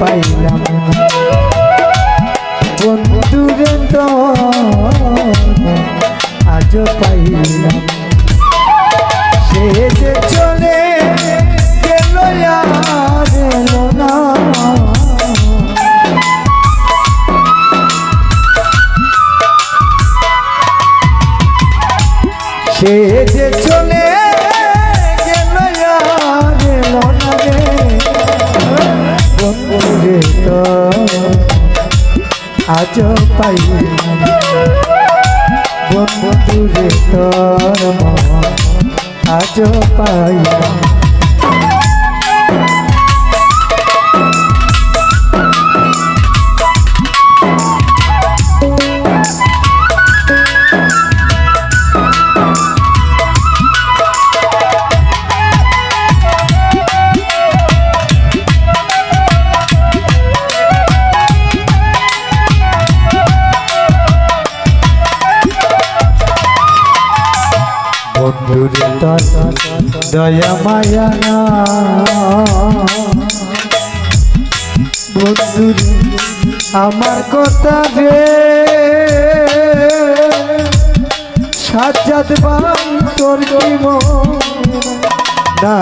পাইলাম বন্ধুরে তো আজ পাইলাম সে যে চলে গেল আর না। সে যে আজ পাইলাম। বন্ধুরে তোর আজ পাইলাম। দয়া মায়া না আমার কথা রে সাজাত বাম তোর কি না?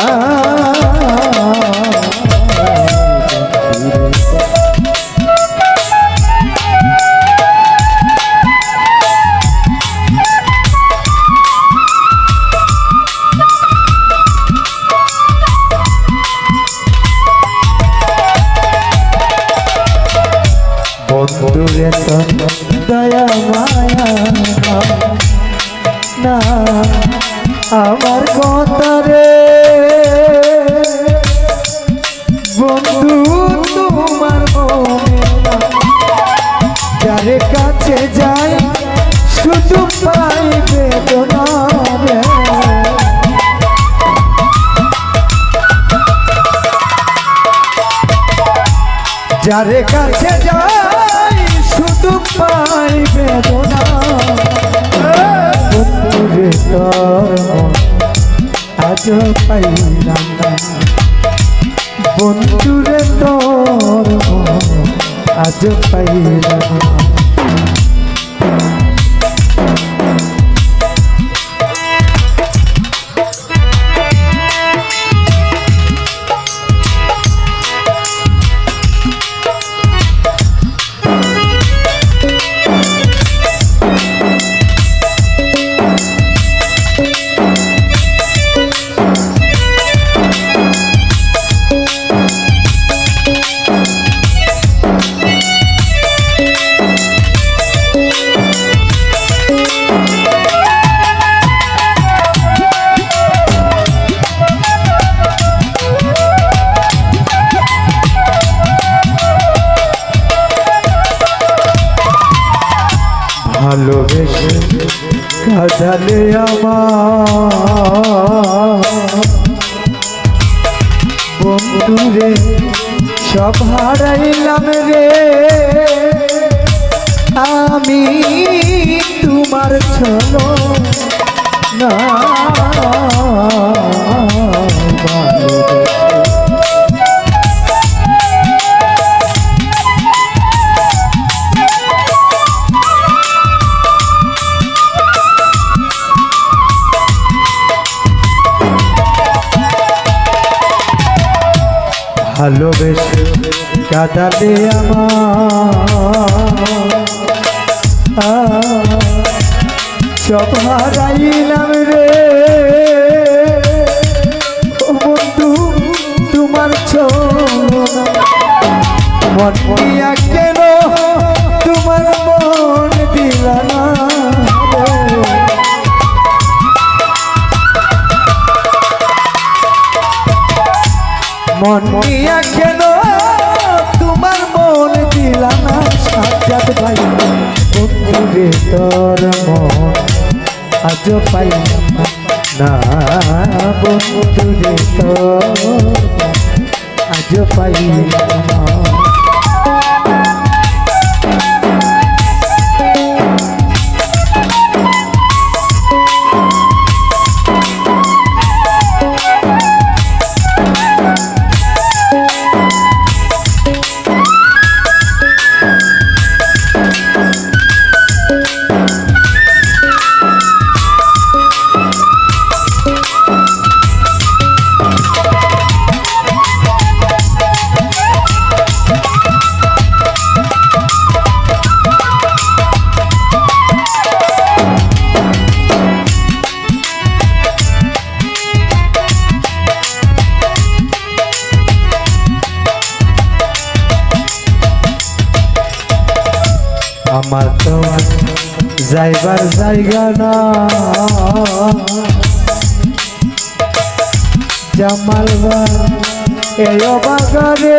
আমার কথা রে। বন্ধু, তোমার। যারে কাছে যাই, শুধু পাই বেদনা যারে কাছে যাই, শুধু পাই বেদনা তোর মন আজ পাইলাম না। বন্ধুরে তোর মন আজ পাইলাম ভালোবেসে আমার। বন্ধুরে সব হারাইলাম রে। ভালোবেসে কাদালে আমার। সব রে। বন্ধু, তোমার মন দিয়া কেন তোমার মন দিলা না? মন আজ পাইলাম। না বন্ধুরে তো আজ পাইলাম আমার তো যাইবার জায়গা না। জামালবার বাগানে।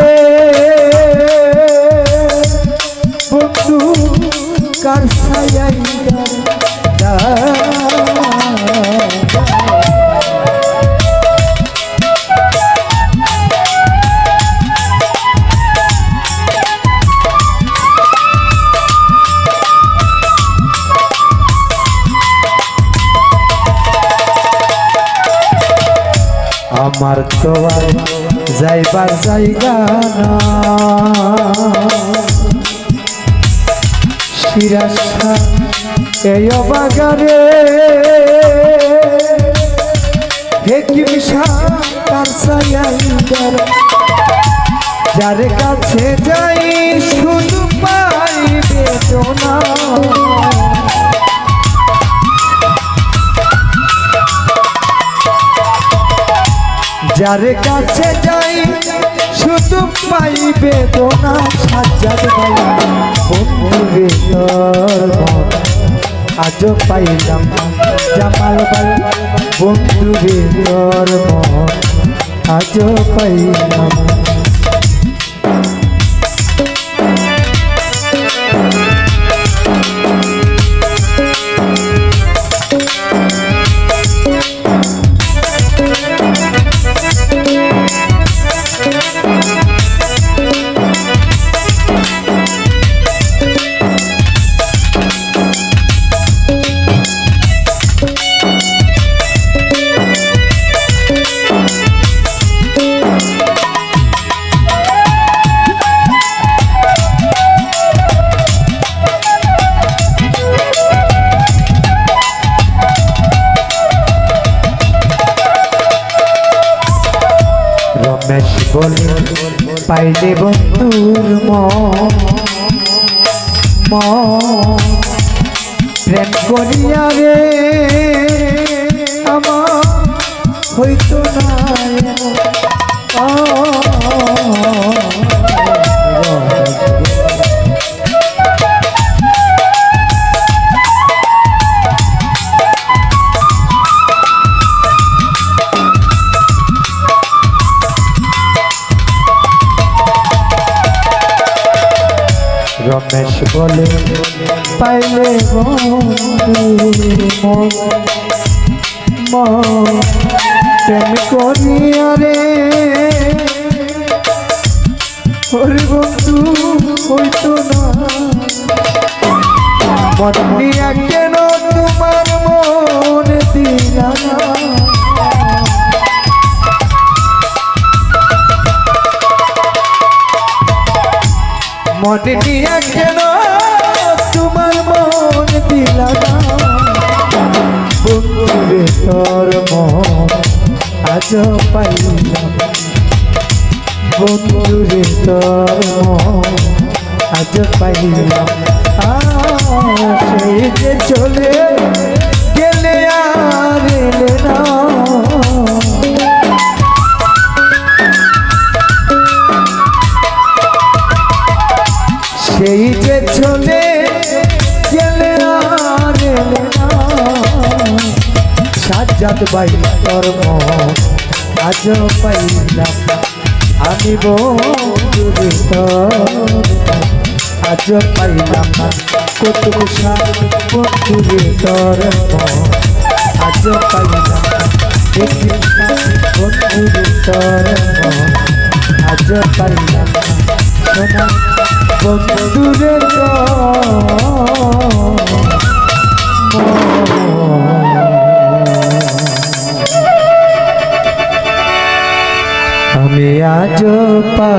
বন্ধু কার সায়াই আমার তো যাইবার জায়গা না শিরাশা এই বাগারে হেকিম কাছে যাই শুধু পাই বেদনা। যার কাছে যাই, শুধু পাই বেদনা সাজার ভাই। বন্ধুরে আজও পাইলাম জামাল ভাই বন্ধুরে আজও পাইলাম পাইলে বন্ধুর প্রেম করিয়া রে আমার হইতো না রমেশ বলে পাইলে প্রেম করিয়া রে। হরি বন্ধু হইতো না। মনে নিয়ে কেন তোমার মন দিলা বন্ধুরে, তোর মন আজ পাইলাম। বন্ধুরে, তোর মন আজ পাইলাম। সাজ্জাদ বাই তোর মন আজ পাইলাম আমি বন্ধুরে আজ পাইলাম কুতুব শাহ বন্ধুরে আজ পাইলাম দেখি বন্ধুরে আজ পাইলাম সোনা বন্ধুরে আমি আজ পা